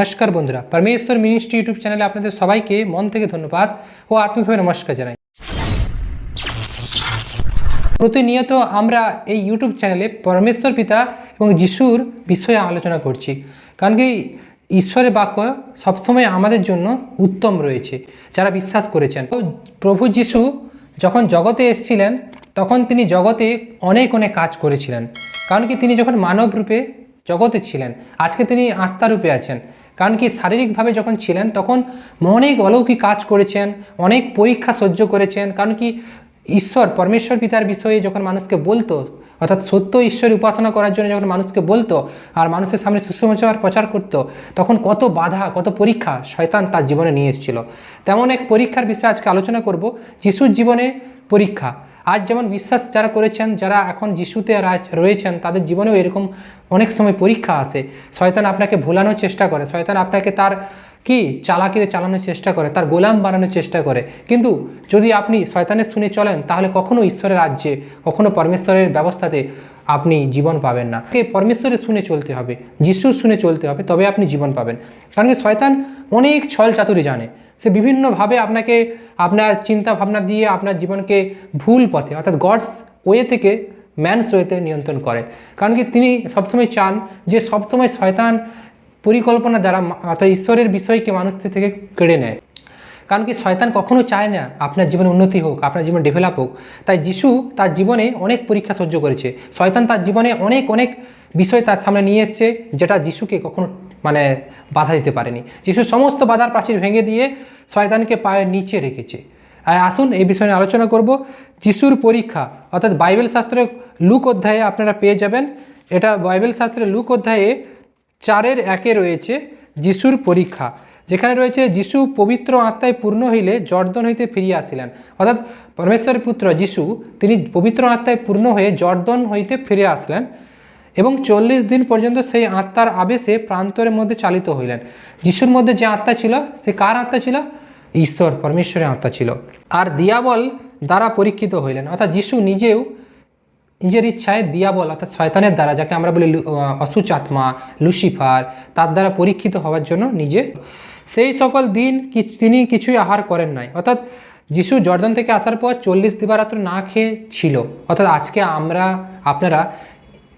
নমস্কার বন্ধুরা, পরমেশ্বর মিনিস্ট্রি ইউটিউব চ্যানেলে আপনাদের সবাইকে মন থেকে ধন্যবাদ ও আত্মিকভাবে নমস্কার জানাই। প্রতিনিয়ত আমরা এই ইউটিউব চ্যানেলে পরমেশ্বর পিতা এবং যিশুর বিষয়ে আলোচনা করছি। কারণ কি ঈশ্বরের বাক্য সবসময় আমাদের জন্য উত্তম রয়েছে, যারা বিশ্বাস করেছেন। প্রভু যিশু যখন জগতে এসেছিলেন, তখন তিনি জগতে অনেক অনেক কাজ করেছিলেন। কারণ কি তিনি যখন মানব রূপে জগতে ছিলেন, আজকে তিনি আত্মারূপে আছেন। কারণ কি শারীরিকভাবে যখন ছিলেন, তখন অনেক অলৌকিক কাজ করেছেন, অনেক পরীক্ষা সহ্য করেছেন। কারণ কি ঈশ্বর, পরমেশ্বর পিতার বিষয়ে যখন মানুষকে বলতো, অর্থাৎ সত্য ঈশ্বর উপাসনা করার জন্য যখন মানুষকে বলতো আর মানুষের সামনে সুসমাচার প্রচার করতো, তখন কত বাধা, কত পরীক্ষা শয়তান তার জীবনে নিয়ে এসেছিল। তেমন এক পরীক্ষার বিষয়ে আজকে আলোচনা করব, যিশুর জীবনে পরীক্ষা। আজ যেমন বিশ্বাস যারা করেছেন, যারা এখন যিশুতে রয়েছেন, তাদের জীবনেও এরকম অনেক সময় পরীক্ষা আসে। শয়তান আপনাকে ভোলানোর চেষ্টা করে। শয়তান আপনাকে তার কি? চালাকিতে চালানোর চেষ্টা করে, তার গোলাম বানানোর চেষ্টা করে। কিন্তু যদি আপনি শয়তানের শুনে চলেন, তাহলে কখনো ঈশ্বরের রাজ্যে, কখনো পরমেশ্বরের ব্যবস্থাতে আপনি জীবন পাবেন না। কে পরমেশ্বরের শুনে চলতে হবে, যিশুর শুনে চলতে হবে, তবে আপনি জীবন পাবেন। কারণ শয়তান অনেক ছল চাতুরি জানে। বিভিন্নভাবে আপনাকে আপনার চিন্তা ভাবনা দিয়ে আপনার জীবনকে ভুল পথে, অর্থাৎ গডস ওয়ে থেকে ম্যানস ওয়েতে নিয়ন্ত্রণ করে। কারণ কি তিনি সবসময় চান যে সবসময় শয়তান পরিকল্পনা দ্বারা অর্থাৎ ঈশ্বরের বিষয়কে মানুষ থেকে কেড়ে নেয়। কারণ কি শয়তান কখনো চায় না আপনার জীবনে উন্নতি হোক, আপনার জীবন ডেভেলপ হোক। তাই যিশু তার জীবনে অনেক পরীক্ষা সহ্য করেছে। শয়তান তার জীবনে অনেক অনেক বিষয় তার সামনে নিয়ে এসছে যেটা যিশুকে কখনো মানে বাধা দিতে পারেনি। যিশু সমস্ত বাধার প্রাচীর ভেঙে দিয়ে শয়তানকে পায়ের নিচে রেখেছে। আর আসুন, এই বিষয়ে নিয়ে আলোচনা করব। যিশুর পরীক্ষা, অর্থাৎ বাইবেল শাস্ত্রে লুক অধ্যায়ে আপনারা পেয়ে যাবেন। এটা বাইবেল শাস্ত্রে লুক অধ্যায়ে চারের একে রয়েছে যিশুর পরীক্ষা। যেখানে রয়েছে, যিশু পবিত্র আত্মায় পূর্ণ হইলে জর্দন হইতে ফিরিয়া আসিলেন। অর্থাৎ পরমেশ্বরের পুত্র যিশু, তিনি পবিত্র আত্মায় পূর্ণ হয়ে জর্দন হইতে ফিরে আসলেন। এবং চল্লিশ দিন পর্যন্ত সেই আত্মার আবেশে প্রান্তরের মধ্যে চালিত হইলেন। যিশুর মধ্যে যে আত্মা ছিল সে কার আত্মা ছিল? ঈশ্বর পরমেশ্বরের আত্মা ছিল। আর দিয়াবল দ্বারা পরীক্ষিত হইলেন। অর্থাৎ যিশু নিজেও নিজের ইচ্ছায় দিয়াবল অর্থাৎ শয়তানের দ্বারা যাকে আমরা বলি লু- আহ, অসুচ আত্মা লুসিফার তার দ্বারা পরীক্ষিত হওয়ার জন্য নিজে। সেই সকল দিন তিনি কিছুই আহার করেন নাই। অর্থাৎ যিশু জর্দান থেকে আসার পর চল্লিশ দিবারাত্র না খেয়ে ছিল। অর্থাৎ আজকে আমরা আপনারা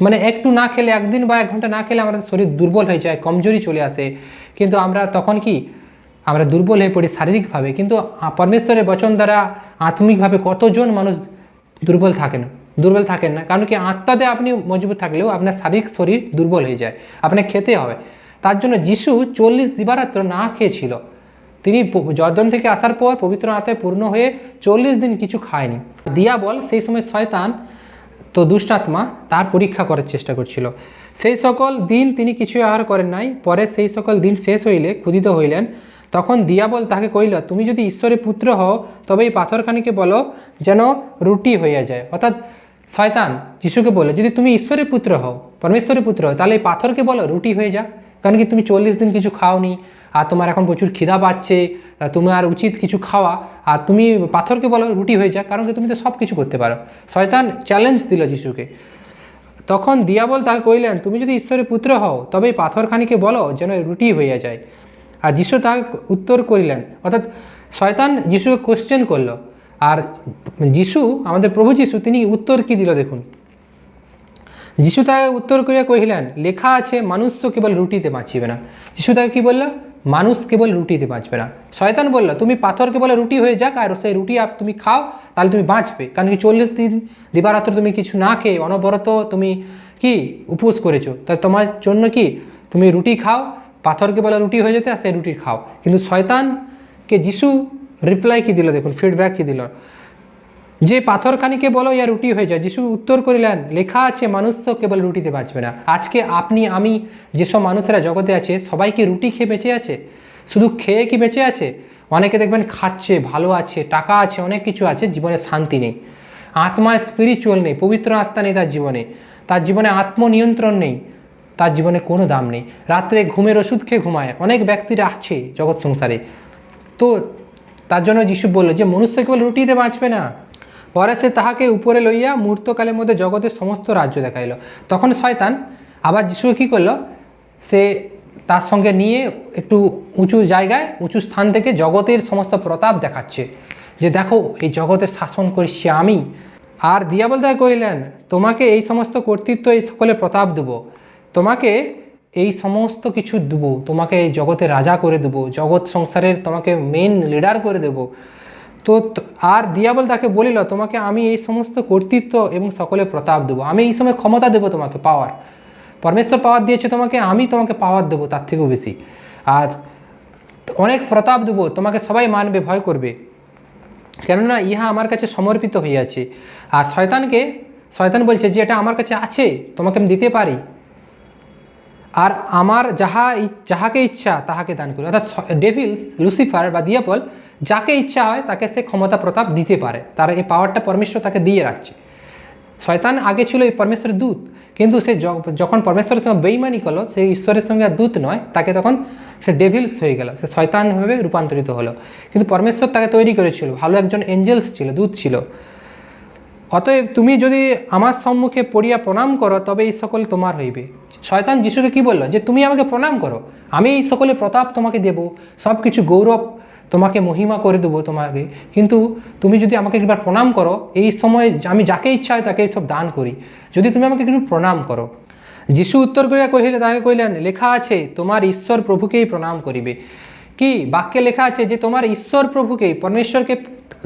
মানে একটু না খেলে, একদিন বা এক ঘণ্টা না খেলে আমাদের শরীর দুর্বল হয়ে যায়, কমজোরি চলে আসে। কিন্তু আমরা তখন কি, আমরা দুর্বল হয়ে পড়ি শারীরিকভাবে। কিন্তু পরমেশ্বরের বচন দ্বারা আত্মিকভাবে কতজন মানুষ দুর্বল থাকেন? দুর্বল থাকেন না। কারণ কি, আত্মাতে আপনি মজবুত থাকলেও আপনার শারীরিক শরীর দুর্বল হয়ে যায়। আপনাকে খেতে হবে। তার জন্য যিশু চল্লিশ দিবারাত্র না খেয়েছিল। তিনি জর্দন থেকে আসার পর পবিত্র আত্মায় পূর্ণ হয়ে চল্লিশ দিন কিছু খায়নি। দিয়াবল সেই সময় শয়তান তো দুষ্টাত্মা তার পরীক্ষা করার চেষ্টা করছিল। সেই সকল দিন তিনি কিছু আহার করেন নাই। পরে সেই সকল দিন শেষ হইলে ক্ষুদিত হইলেন। তখন দিয়াবল তাকে কইল তুমি যদি ঈশ্বরের পুত্র হও, তবে এই পাথরখানিকে বলো যেন রুটি হইয়া যায়। অর্থাৎ শয়তান যিশুকে বলে যদি তুমি ঈশ্বরের পুত্র হও, পরমেশ্বরের পুত্র হও, তাহলে এই পাথরকে বলো, রুটি হয়ে যাক। কারণ কি তুমি চল্লিশ দিন কিছু খাওনি, আর তোমার এখন প্রচুর খিদা পাচ্ছে আর তোমার উচিত কিছু খাওয়া, আর তুমি পাথরকে বলো রুটি হয়ে যাক, কারণ কি তুমি তো সব কিছু করতে পারো। শয়তান চ্যালেঞ্জ দিল যিশুকে। তখন দিয়াবল তাকে কইলেন, তুমি যদি ঈশ্বরের পুত্র হও তবে পাথরখানিকে বলো যেন রুটি হইয়া যায়। আর যিশু তাকে উত্তর করিলেন, অর্থাৎ শয়তান যিশুকে কোশ্চেন করল। আর যিশু, আমাদের প্রভু যিশু, তিনি উত্তর কি দিল দেখুন। যিশু তাকে উত্তর করিয়া কহিলেন, লেখা আছে, মানুষ কেবল রুটিতে বাঁচিবে না। যিশু তাকে কি বলল? মানুষ কেবল রুটিতে বাঁচবে না। শয়তান বলল, তুমি পাথরকে বলে রুটি হয়ে যাক, আর সেই রুটি আপ তুমি খাও, তাহলে তুমি বাঁচবে। কারণ কি চল্লিশ দিন দিবারাত্র তুমি কিছু না খেয়ে অনবরত তুমি কি উপোস করেছ? তা তোমার জন্য কি? তুমি রুটি খাও পাথরকে বলে রুটি হয়ে যেতে আর সেই রুটি খাও। কিন্তু শয়তানকে যিশু রিপ্লাই কী দিল? দেখুন ফিডব্যাক কী দিল? যে পাথরখানিকে বলো, ইয়া রুটি হয়ে যায়। যিশু উত্তর করিলেন, লেখা আছে মানুষ কেবল রুটিতে বাঁচবে না। আজকে আপনি, আমি, যেসব মানুষেরা জগতে আছে, সবাই কি রুটি খেয়ে বেঁচে আছে? শুধু খেয়ে কি বেঁচে আছে? অনেকে দেখবেন খাচ্ছে, ভালো আছে, টাকা আছে, অনেক কিছু আছে, জীবনে শান্তি নেই। আত্মা স্পিরিচুয়াল নেই, পবিত্র আত্মা নেই তার জীবনে। তার জীবনে আত্মনিয়ন্ত্রণ নেই, তার জীবনে কোনো দাম নেই। রাত্রে ঘুমের ওষুধ খেয়ে ঘুমায়, অনেক ব্যক্তিরা আছে জগৎ সংসারে। তো তার জন্য যিশু বলল যে, মনুষ্য কেবল রুটিতে বাঁচবে না পরে সে তাহাকে উপরে লইয়া মুহূর্তকালের মধ্যে জগতের সমস্ত রাজ্য দেখাইল। তখন শয়তান আবার যিশু কী করল? সে তার সঙ্গে নিয়ে একটু উঁচু জায়গায়, উঁচু স্থান থেকে জগতের সমস্ত প্রতাপ দেখাচ্ছে। যে দেখো, এই জগতে শাসন করছি আমি। আর দিয়াবল তাই কহিলেন, তোমাকে এই সমস্ত কর্তৃত্ব, এই সকলে প্রতাপ দেবো। তোমাকে এই সমস্ত কিছু দেবো। তোমাকে এই জগতে রাজা করে দেবো। জগৎ সংসারের তোমাকে মেন লিডার করে দেবো। তো আর দিয়াবল তাকে বলিল, তোমাকে আমি এই সমস্ত কর্তৃত্ব এবং সকলে প্রতাপ দেবো। আমি এই সময় ক্ষমতা দেবো তোমাকে পাওয়ার পরমেশ্বর পাওয়ার দিয়েছে তোমাকে, আমি তোমাকে পাওয়ার দেবো, তার থেকেও বেশি। আর অনেক প্রতাপ দেবো, তোমাকে সবাই মানবে, ভয় করবে। কেননা ইহা আমার কাছে সমর্পিত হইয়াছে। আর শয়তানকে, শয়তান বলছে যে, এটা আমার কাছে আছে, তোমাকে আমি দিতে পারি। আর আমার যাহা যাহাকে ইচ্ছা তাহাকে দান করি। অর্থাৎ ডেভিলস, লুসিফার বা দিয়াপল যাকে ইচ্ছা হয় তাকে সে ক্ষমতা প্রতাপ দিতে পারে। তার এই পাওয়ারটা পরমেশ্বর তাকে দিয়ে রাখছে। শয়তান আগে ছিল এই পরমেশ্বরের দূত, কিন্তু সে যখন পরমেশ্বরের সঙ্গে বেইমানি করল, সে ঈশ্বরের সঙ্গে আর দূত নয়, তাকে তখন সে ডেভিলস হয়ে গেল। সে শয়তানভাবে রূপান্তরিত হলো। কিন্তু পরমেশ্বর তাকে তৈরি করেছিল। ভালো একজন এঞ্জেলস ছিল, দূত ছিল। অতএব তুমি যদি আমার সম্মুখে পড়িয়া প্রণাম করো, তবে এই সকল তোমার হইবে। শয়তান যিশুকে কি বলল? যে তুমি আমাকে প্রণাম করো, আমি এই সকলে প্রতাপ তোমাকে দেব সব কিছু গৌরব তোমাকে মহিমা করে দেবো তোমাকে। কিন্তু তুমি যদি আমাকে একবার প্রণাম করো, এই সময় আমি যাকে ইচ্ছা হয় তাকে সব দান করি। যদি তুমি আমাকে একটু প্রণাম করো। যিশু উত্তর করিয়া কহিলে, তাকে কহিলেন, লেখা আছে, তোমার ঈশ্বর প্রভুকেই প্রণাম করিবে। কি বাক্যে লেখা আছে যে তোমার ঈশ্বর প্রভুকেই, পরমেশ্বরকে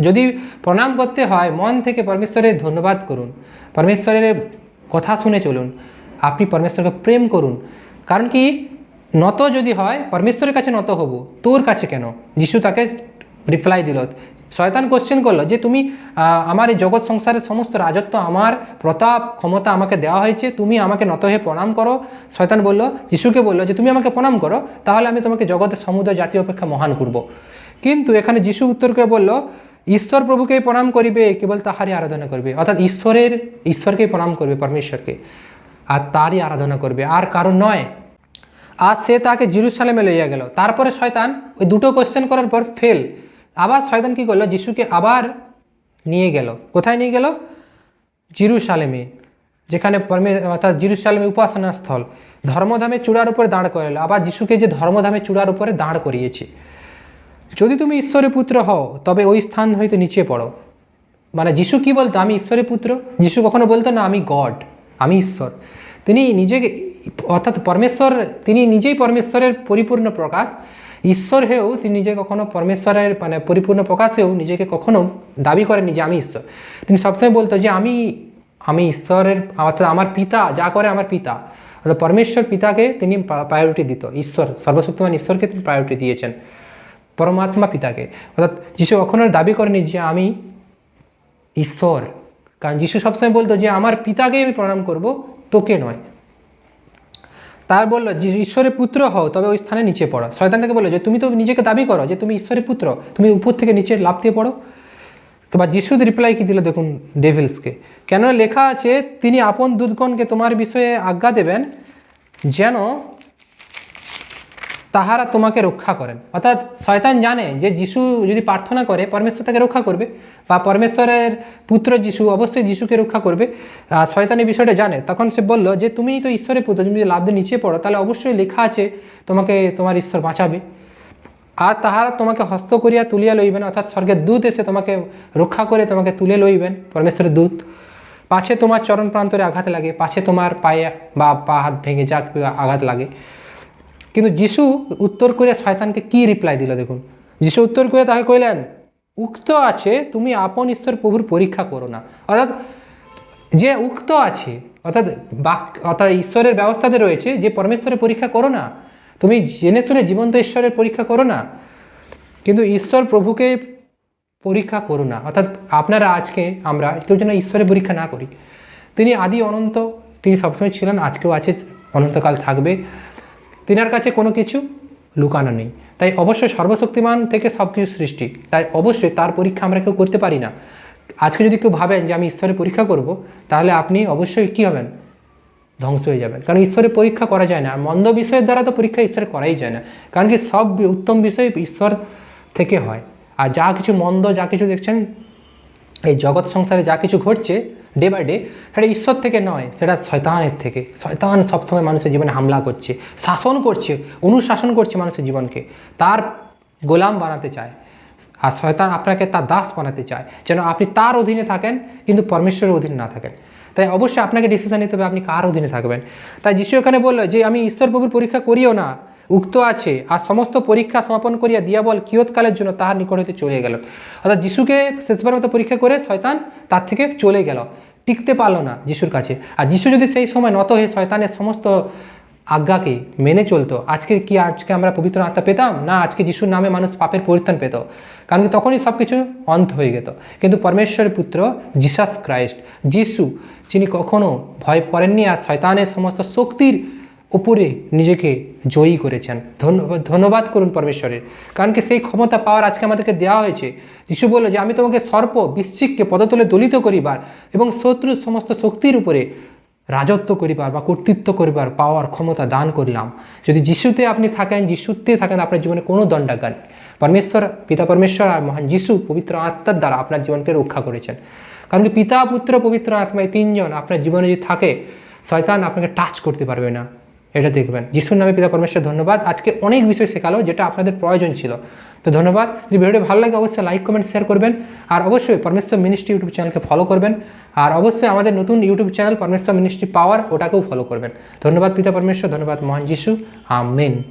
যদি প্রণাম করতে হয়, মন থেকে পরমেশ্বরের ধন্যবাদ করুন। পরমেশ্বরের কথা শুনে চলুন। আপনি পরমেশ্বরকে প্রেম করুন। কারণ কি? নত যদি হয়, পরমেশ্বরের কাছে নত হব। তোর কাছে কেন? যিশু তাকে রিপ্লাই দিল। শয়তান কোশ্চেন করল যে, তুমি আমার এই জগৎ সংসারের সমস্ত রাজত্ব, আমার প্রতাপ ক্ষমতা আমাকে দেওয়া হয়েছে, তুমি আমাকে নত হয়ে প্রণাম করো। শয়তান বলল, যিশুকে বলল যে, তুমি আমাকে প্রণাম করো, তাহলে আমি তোমাকে জগতের সমুদ্র জাতি অপেক্ষা মহান করব। কিন্তু এখানে যিশু উত্তরকে বলল ঈশ্বর প্রভুকেই প্রণাম করিবে, কেবল তাহারই আরাধনা করবে। অর্থাৎ ঈশ্বরের, ঈশ্বরকেই প্রণাম করবে, পরমেশ্বরকে। আর তারই আরাধনা করবে। আর কারণ নয় আর সে তাকে জিরুসালেমে লইয়া গেল। তারপরে শয়তান ওই দুটো কোশ্চেন করার পর ফেল আবার শয়তান কি করল? যিশুকে আবার নিয়ে গেল। কোথায় নিয়ে গেল? জিরুসালেমে, যেখানে পরমে, অর্থাৎ জিরুসালেমে উপাসনা স্থল ধর্মধামে চূড়ার উপরে দাঁড় করালো। আবার যিশুকে যে ধর্মধামে চূড়ার উপরে দাঁড় করিয়েছে। যদি তুমি ঈশ্বরের পুত্র হও, তবে ওই স্থান হইতে নিচে পড়ো। মানে যিশু কি বলতো? আমি ঈশ্বরের পুত্র? যিশু কখনো বলতো, না, আমি গড, আমি ঈশ্বর। তিনি নিজেকে অর্থাৎ পরমেশ্বর, তিনি নিজেই পরমেশ্বরের পরিপূর্ণ প্রকাশ। ঈশ্বর হয়েও তিনি নিজে কখনো পরমেশ্বরের মানে পরিপূর্ণ প্রকাশেও নিজেকে কখনো দাবি করেননি যে আমি ঈশ্বর। তিনি সবসময় বলতো যে, আমি আমি ঈশ্বরের, অর্থাৎ আমার পিতা, যা করে আমার পিতা। অর্থাৎ পরমেশ্বর পিতাকে তিনি প্রায়োরিটি দিত। ঈশ্বর, সর্বশক্তিমান ঈশ্বরকে তিনি প্রায়োরিটি দিয়েছেন। পরমাত্মা পিতাকে। অর্থাৎ যিশু কখনো দাবি করেনি যে আমি ঈশ্বর। কারণ যিশু সবসময় বলতো যে আমার পিতাকে আমি প্রণাম করব, তোকে নয়। তার বলল যে ঈশ্বরের পুত্র হও, তবে ওই স্থানে নিচে পড়ো। শয়তান থেকে বলল, যে তুমি তো নিজেকে দাবি করো যে তুমি ঈশ্বরের পুত্র, তুমি উপর থেকে নিচে লাভ দিয়ে পড়ো? তো বা যিশুদ রিপ্লাই কী দিল দেখুন ডেভিলসকে কেন লেখা আছে, তিনি আপন দুধগণকে তোমার বিষয়ে আজ্ঞা দেবেন, যেন তাহারা তোমাকে রক্ষা করেন। অর্থাৎ শয়তান জানে যে যিশু যদি প্রার্থনা করে, পরমেশ্বর তাকে রক্ষা করবে বা পরমেশ্বরের পুত্র যিশু অবশ্যই যিশুকে রক্ষা করবে। শয়তান এই বিষয়টা জানে। তখন সে বলল যে, তুমি তো ঈশ্বরের পুত্র, তুমি যদি লাভ নিচে পড়ো, তাহলে অবশ্যই লেখা আছে, তোমাকে, তোমার ঈশ্বর বাঁচাবে। আর তাহারা তোমাকে হস্ত করিয়া তুলিয়া লইবেন, অর্থাৎ স্বর্গের দূত এসে তোমাকে রক্ষা করে তোমাকে তুলে লইবেন, পরমেশ্বরের দূত। পাছে তোমার চরণ প্রান্তরে আঘাত লাগে, পাছে তোমার পায়ে বা পা হাত ভেঙে যাক আঘাত লাগে। কিন্তু যিশু উত্তর করে শয়তানকে কি রিপ্লাই দিল দেখুন। যিশু উত্তর করে তাকে কইলেন, উক্ত আছে, তুমি আপন ঈশ্বর প্রভুর পরীক্ষা করো না। অর্থাৎ যে উক্ত আছে, অর্থাৎ বাক, অর্থাৎ ঈশ্বরের ব্যবস্থাতে রয়েছে যে পরমেশ্বরের পরীক্ষা করো না, তুমি জেনে শুনে জীবন্ত ঈশ্বরের পরীক্ষা করো না, কিন্তু ঈশ্বর প্রভুকে পরীক্ষা করো না। অর্থাৎ আপনারা আজকে, আমরা কেউ যেন ঈশ্বরের পরীক্ষা না করি। তিনি আদি অনন্ত, তিনি সবসময় ছিলেন, আজকেও আছে, অনন্তকাল থাকবে। তিনার কাছে কোনো কিছু লুকানো নেই। তাই অবশ্যই সর্বশক্তিমান থেকে সব কিছু সৃষ্টি। তাই অবশ্যই তার পরীক্ষা আমরা কেউ করতে পারি না। আজকে যদি কেউ ভাবেন যে আমি ঈশ্বরের পরীক্ষা করব, তাহলে আপনি অবশ্যই কী হবেন? ধ্বংস হয়ে যাবেন। কারণ ঈশ্বরের পরীক্ষা করা যায় না। মন্দ বিষয়ের দ্বারা তো পরীক্ষা ঈশ্বর করাই যায় না। কারণ কি সব উত্তম বিষয় ঈশ্বর থেকে হয়। আর যা কিছু মন্দ, যা কিছু দেখছেন, এই জগৎ সংসারে যা কিছু ঘটছে ডে বাই ডে সেটা ঈশ্বর থেকে নয়, সেটা শয়তানের থেকে। শয়তান সবসময় মানুষের জীবনে হামলা করছে, শাসন করছে, অনুশাসন করছে মানুষের জীবনকে। তার গোলাম বানাতে চায়। আর শয়তান আপনাকে তার দাস বানাতে চায়, যেন আপনি তার অধীনে থাকেন, কিন্তু পরমেশ্বরের অধীনে না থাকেন। তাই অবশ্যই আপনাকে ডিসিশন নিতে হবে, আপনি কার অধীনে থাকবেন। তাই যিশু এখানে বলল যে, আমি ঈশ্বর প্রভুর পরীক্ষা করিও না উক্ত আছে, আর সমস্ত পরীক্ষা সমাপন করিয়া দিয়াবল কিয়ৎকালের জন্য তাহার নিকট হইতে চলে গেল। অর্থাৎ যিশুকে শেষবার মতো পরীক্ষা করে শয়তান তার থেকে চলে গেল, টিকতে পারল না যিশুর কাছে। আর যিশু যদি সেই সময় নত হয়ে শয়তানের সমস্ত আজ্ঞাকে মেনে চলতো, আজকে কি আজকে আমরা পবিত্র আত্মা পেতাম, না আজকে যিশুর নামে মানুষ পাপের পরিত্রাণ পেত? কারণ কি তখনই সব কিছু অন্ত হয়ে যেত কিন্তু পরমেশ্বরের পুত্র জিসাস ক্রাইস্ট, যিশু, যিনি কখনো ভয় করেননি, আর শয়তানের সমস্ত শক্তির উপরে নিজেকে জয়ী করেছেন। ধন্যবাদ ধন্যবাদ করুন পরমেশ্বরের। কারণ কি সেই ক্ষমতা পাওয়ার আজকে আমাদেরকে দেওয়া হয়েছে। যিশু বলল যে, আমি তোমাকে সর্প বিশ্বিককে পদতলে দলিত করিবার এবং শত্রুর সমস্ত শক্তির উপরে রাজত্ব করিবার বা কর্তৃত্ব করিবার পাওয়ার ক্ষমতা দান করলাম। যদি যিশুতে আপনি থাকেন, যিশুতে থাকেন, আপনার জীবনে কোনো দণ্ডাজ্ঞা পরমেশ্বর, পিতা পরমেশ্বর আর মহান যিশু পবিত্র আত্মার দ্বারা আপনার জীবনকে রক্ষা করেছেন। কারণ কি পিতা, পুত্র, পবিত্র আত্মা এই তিনজন আপনার জীবনে যদি থাকে, শয়তান আপনাকে টাচ করতে পারবে না। এটা দেখবেন। যিশুর নামে পিতা পরমেশ্বর ধন্যবাদ। আজকে অনেক বিষয় শেখালো যেটা আপনাদের প্রয়োজন ছিল। তো ধন্যবাদ। যদি ভিডিওটি ভালো লাগে অবশ্যই লাইক, কমেন্ট শেয়ার করবেন। আর অবশ্যই পরমেশ্বর মিনিস্ট্রি ইউটিউব চ্যানেলকে ফলো করবেন। আর অবশ্যই আমাদের নতুন YouTube channel Parameshwar ministry power ওটাকেও follow করবেন। ধন্যবাদ পিতা পরমেশ্বর, ধন্যবাদ মহান যিশু। আমেন।